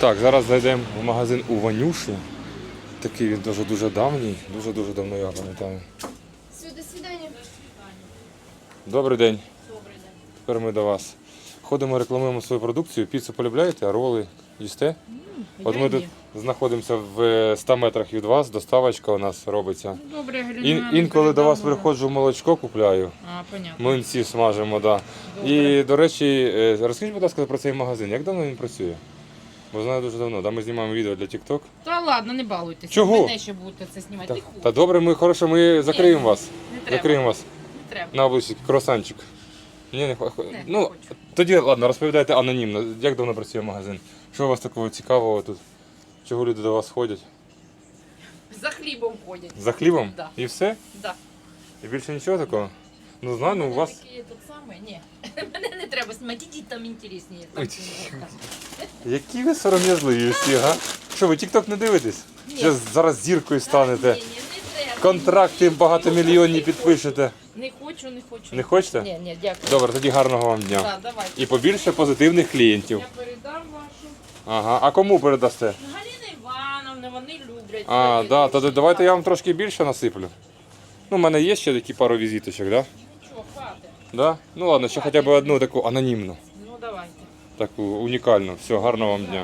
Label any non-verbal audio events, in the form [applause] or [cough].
Так, зараз зайдемо в магазин у Ванюші. Такий він дуже дуже давній, дуже-дуже давно я пам'ятаю. Все, до свидания. Добрий день. Тепер ми до вас. Ходимо, рекламуємо свою продукцію. Піцу полюбляєте, а роли їсте? От ми тут знаходимося в е, 100 метрах від вас, доставочка у нас робиться. Добре. Ін, інколи до вас приходжу, молочко купляю, А, понятно. млинці смажимо, да. І, до речі, е, розкажіть, будь ласка, про цей магазин. Як давно він працює? Бо знаю дуже давно. Да, ми знімаємо відео для TikTok. Та ладно, не балуйтеся. Чого? Мене ще будете це знімати. Та, хочу. та добре, ми хорошо, ми закриємо вас. Не треба. Закриємо вас Не треба. на обличчі, круасанчик. Ні, не, хо- хо- Не, ну, хочу. тоді ладно, розповідайте анонімно. Як давно працює магазин? Що у вас такого цікавого тут? Чого люди до вас ходять? За хлібом ходять. За хлібом? Да. І все? Да. І більше нічого такого? Ну знаю, ну у вас. Такі тут саме? Ні. [laughs] Мене не треба знімати, ідіть там Ой. Які ви сором'язливі всі, га? Що, ви тік не дивитесь? Ні. Що зараз зіркою станете? Ні, ні, не треба. Контракти багатомільйонні підпишете. Не хочу, не хочу. Не хочете? Ні, ні, дякую. Добре, тоді гарного вам дня. Давайте. І побільше позитивних клієнтів. Я передам вашу. Ага. А кому передасте? Галина Івановна, вони люблять. А, свої да, то давайте я вам трошки більше насиплю. Ну, у мене є ще такі пару візиточок, да? Хватить. Да? Ну ладно, ще хоча б одну таку анонімну, Ну, давайте. таку унікальну. Все, гарного вам дня.